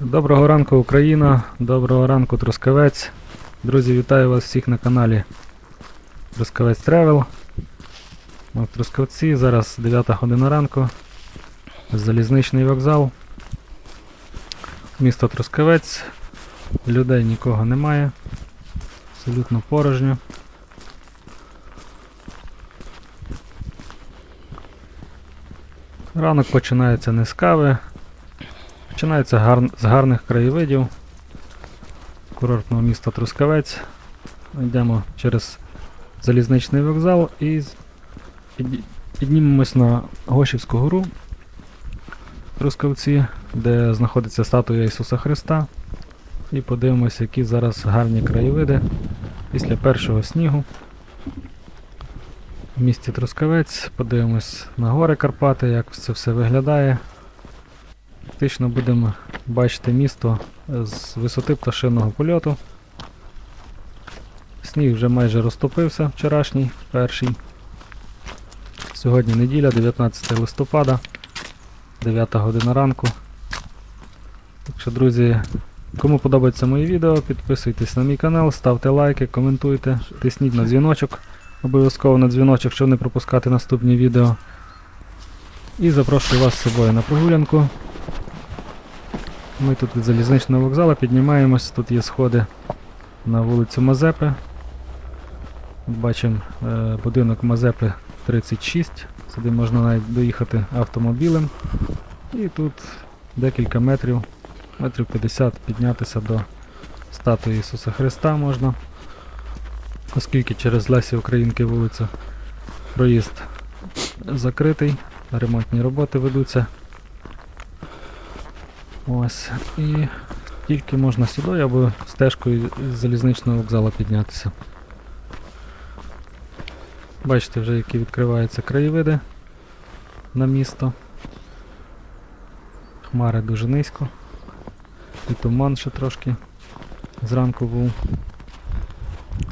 Доброго ранку, Україна, доброго ранку, Трускавець. Друзі, вітаю вас всіх на каналі Трускавець Тревел. Ми в Трускавці, зараз 9 година ранку. Залізничний вокзал. Місто Трускавець. Людей нікого немає. Абсолютно порожньо. Ранок починається не з кави, Починається гар... з гарних краєвидів курортного міста Трускавець. Йдемо через залізничний вокзал і піднімемось на Гошівську гору Трускавці, де знаходиться статуя Ісуса Христа. І подивимося, які зараз гарні краєвиди після першого снігу. В місті Трускавець. Подивимось на гори Карпати, як це все виглядає. Фактично будемо бачити місто з висоти пташиного польоту. Сніг вже майже розтопився вчорашній, перший. Сьогодні неділя, 19 листопада, 9 година ранку. Так що, друзі, кому подобається моє відео, підписуйтесь на мій канал, ставте лайки, коментуйте, тисніть на дзвіночок, обов'язково на дзвіночок, щоб не пропускати наступні відео. І запрошую вас з собою на прогулянку. Ми тут від залізничного вокзалу піднімаємось, тут є сходи на вулицю Мазепи. Бачимо е, будинок Мазепи 36. Сюди можна навіть доїхати автомобілем. І тут декілька метрів, метрів 50 піднятися до статуї Ісуса Христа можна. Оскільки через Лесі Українки вулицю проїзд закритий, ремонтні роботи ведуться. Ось. І тільки можна сюди або стежкою з залізничного вокзалу піднятися. Бачите вже, які відкриваються краєвиди на місто. Хмари дуже низько. І туман ще трошки зранку був.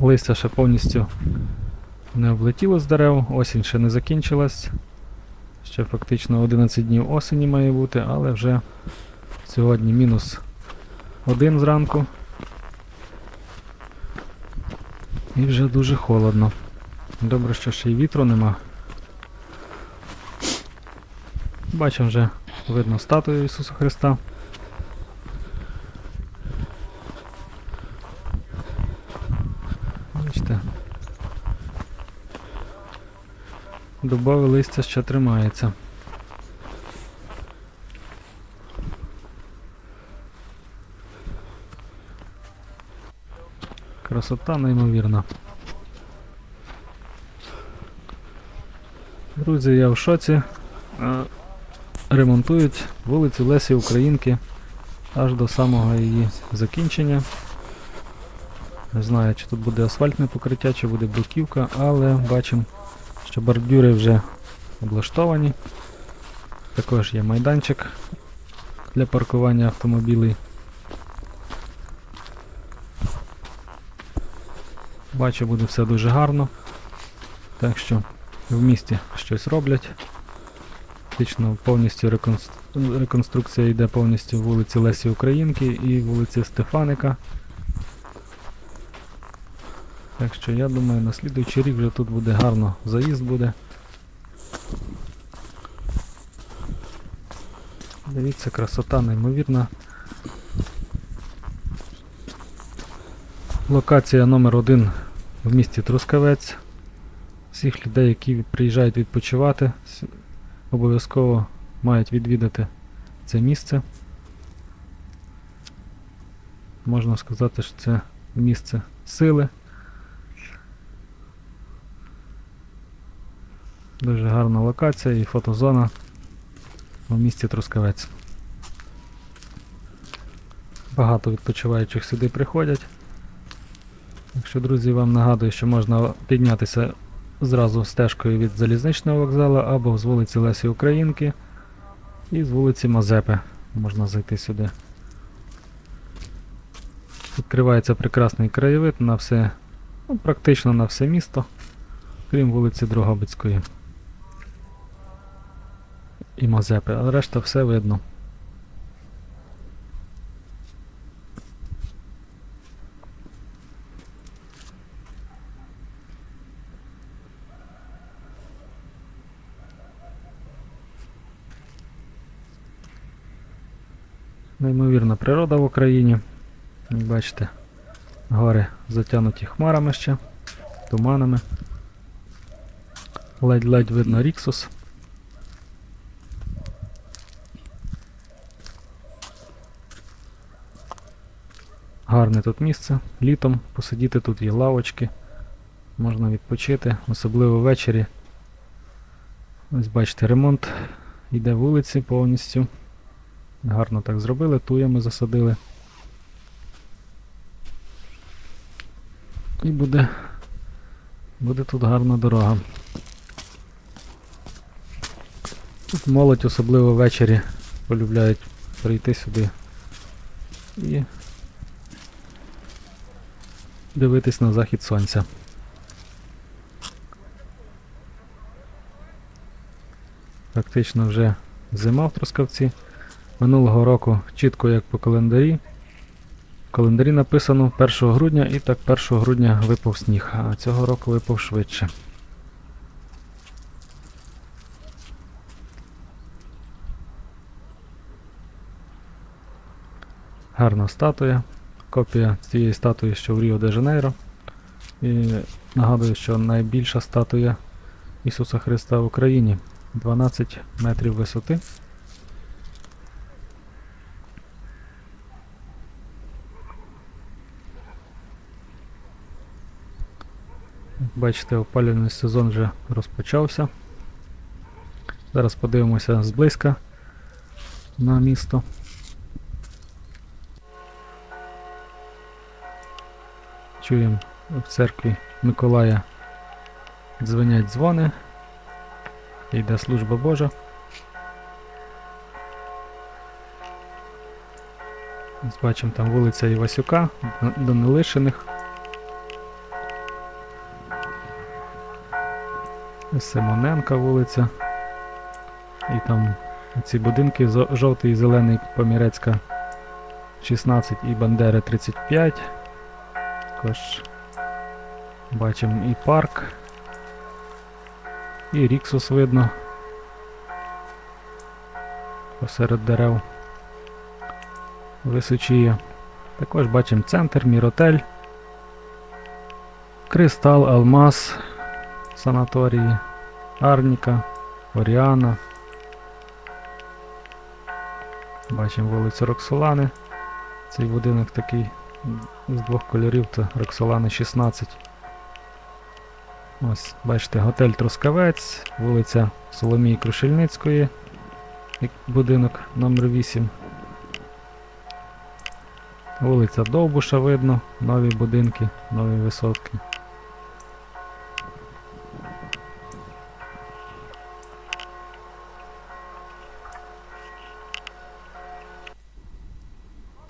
Листя ще повністю не облетіло з дерев, осінь ще не закінчилась. Ще фактично 11 днів осені має бути, але вже Сьогодні мінус один зранку. І вже дуже холодно. Добре, що ще й вітру нема. Бачимо вже видно статую Ісуса Христа. Бачите. Дубове листя ще тримається. Красота неймовірна. Друзі, я в шоці. Е, Ремонтують вулицю Лесі Українки аж до самого її закінчення. Не знаю, чи тут буде асфальтне покриття, чи буде бруківка, але бачимо, що бордюри вже облаштовані. Також є майданчик для паркування автомобілів. Бачу, буде все дуже гарно. Так що в місті щось роблять. Фактично повністю реконс- реконструкція йде повністю вулиці Лесі Українки і вулиці Стефаника. Так що я думаю, на слідуючий рік вже тут буде гарно заїзд буде. Дивіться, красота неймовірна. Локація номер один в місті Трускавець. Всіх людей, які приїжджають відпочивати, обов'язково мають відвідати це місце. Можна сказати, що це місце сили. Дуже гарна локація і фотозона в місті Трускавець. Багато відпочиваючих сюди приходять. Якщо, друзі, вам нагадую, що можна піднятися зразу стежкою від залізничного вокзалу або з вулиці Лесі Українки і з вулиці Мазепи можна зайти сюди. Відкривається прекрасний краєвид на все, ну, практично на все місто, крім вулиці Дрогобицької і Мазепи, а решта все видно. Неймовірна природа в Україні. Як бачите, гори затянуті хмарами ще, туманами. Ледь-ледь видно Ріксус. Гарне тут місце. Літом посидіти тут є лавочки. Можна відпочити, особливо ввечері. Ось бачите, ремонт йде вулиці повністю. Гарно так зробили, туями засадили. І буде, буде тут гарна дорога. Тут молодь, особливо ввечері, полюбляють прийти сюди і дивитись на захід сонця. Практично вже зима в Трускавці. Минулого року чітко як по календарі. В календарі написано 1 грудня і так 1 грудня випав сніг, а цього року випав швидше. Гарна статуя. Копія цієї статуї, що в Ріо де Жанейро. І нагадую, що найбільша статуя Ісуса Христа в Україні 12 метрів висоти. Бачите, опалювальний сезон вже розпочався. Зараз подивимося зблизька на місто. Чуємо в церкві Миколая дзвенять дзвони. Йде служба Божа. Бачимо там вулиця Івасюка, Д- Данилишиних. Симоненка вулиця. І там ці будинки жовтий і зелений Помірецька 16 і Бандери 35. Також бачимо і парк. І Ріксус видно. Посеред дерев. Височіє. Також бачимо центр, Міротель. Кристал, Алмаз, санаторії, Арніка, Оріана. Бачимо вулицю Роксолани. Цей будинок такий з двох кольорів, то Роксолани 16. Ось, бачите, готель Трускавець, вулиця Соломії Крушельницької, будинок номер 8. Вулиця Довбуша видно, нові будинки, нові висотки.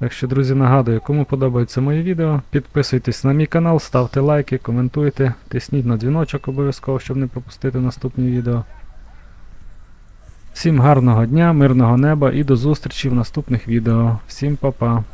Так що, друзі, нагадую, кому подобається моє відео, підписуйтесь на мій канал, ставте лайки, коментуйте, тисніть на дзвіночок обов'язково, щоб не пропустити наступні відео. Всім гарного дня, мирного неба і до зустрічі в наступних відео. Всім па-па!